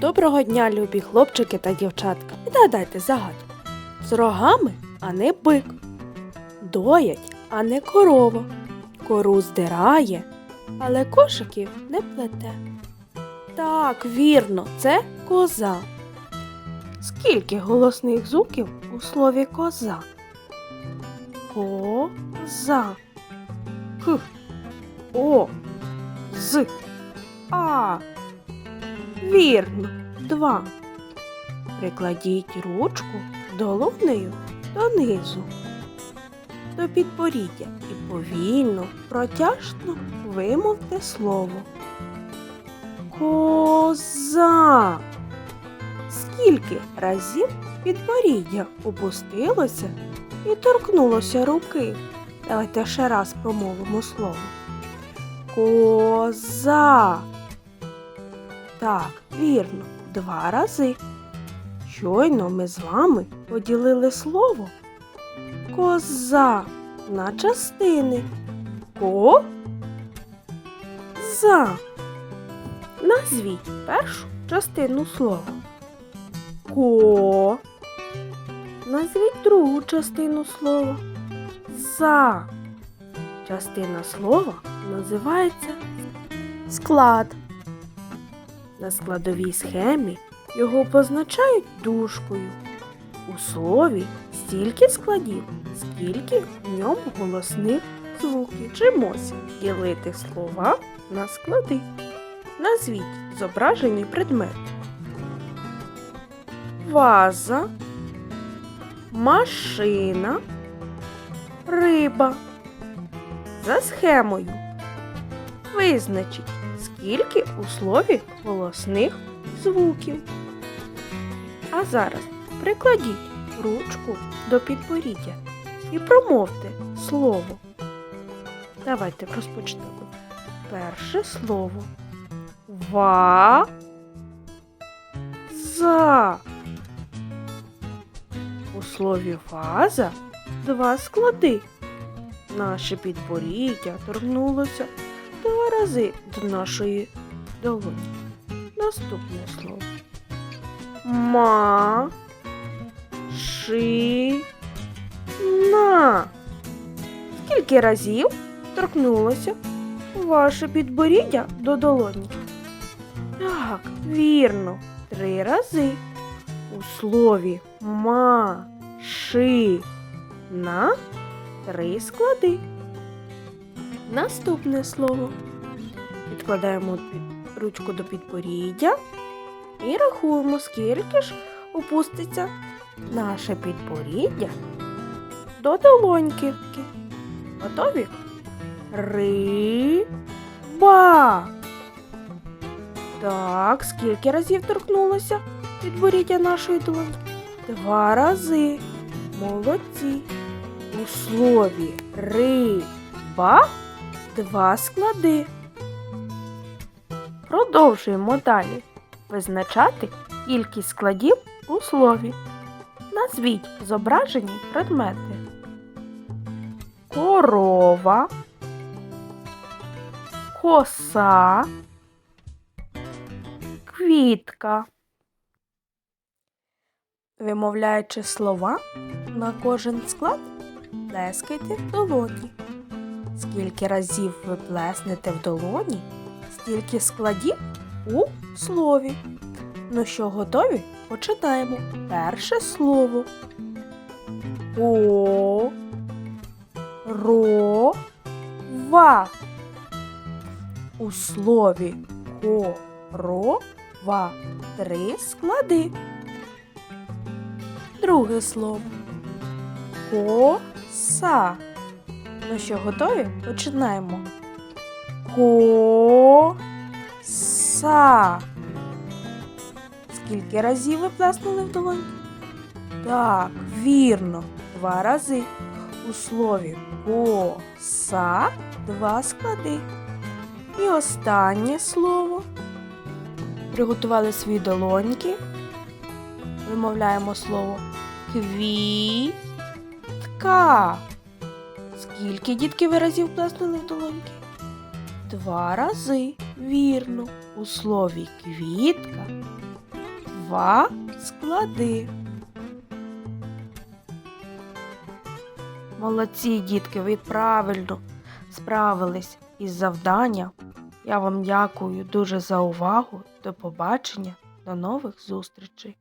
Доброго дня, любі хлопчики та дівчатка. Відгадайте загадку. З рогами, а не бик. Доять, а не корова. Кору здирає, але кошиків не плете. Так, вірно, це коза. Скільки голосних звуків у слові коза? Коза. К. О. З. А. Вірно, два. Прикладіть ручку долонею донизу до підборіддя і повільно, протяжно вимовте слово. Коза. Скільки разів підборіддя опустилося і торкнулося руки? Давайте ще раз промовимо слово. Коза. Так, вірно, два рази. Щойно ми з вами поділили слово коза на частини. Ко за. Назвіть першу частину слова. Ко. Назвіть другу частину слова. За. Частина слова називається склад. На складовій схемі його позначають дужкою. У слові стільки складів, скільки в ньому голосних звуків. Вчимося ділити слова на склади. Назвіть зображені предмети. Ваза, машина, риба. За схемою. Визначіть, скільки у слові голосних звуків. А зараз прикладіть ручку до підборіддя і промовте слово. Давайте розпочнемо. Перше слово. Ва. За. У слові ваза два склади. Наше підборіддя торкнулося два рази до нашої долоні. Наступне слово. Ма. Ши. На. Скільки разів торкнулося ваше підборіддя до долоні? Так, вірно, три рази. У слові ма. Ши. На три склади. Наступне слово. Відкладаємо під- ручку до підборіддя і рахуємо, скільки ж опуститься наше підборіддя до долоньки. Готові? Риба. Так, скільки разів торкнулося підборіддя нашої долоньки? Два рази. Молодці. У слові риба два склади. Продовжуємо далі визначати кількість складів у слові. Назвіть зображені предмети. Корова, коса, квітка. Вимовляючи слова на кожен склад, плескайте в долоні. Скільки разів ви плеснете в долоні, стільки складів у слові. Ну що, готові? Починаємо. Перше слово. О. Ро. Ва. У слові корова три склади. Друге слово. Коса. Ну що, готові? Починаємо. Коса. Скільки разів ви плеснули в долоньки? Так, вірно, два рази. У слові коса два склади. І останнє слово. Приготували свої долоньки. Вимовляємо слово квітка. Скільки дітки ви разів плеснули в долоньки? Два рази. Вірно. У слові квітка два склади. Молодці, дітки, ви правильно справились із завданням. Я вам дякую дуже за увагу. До побачення, до нових зустрічей.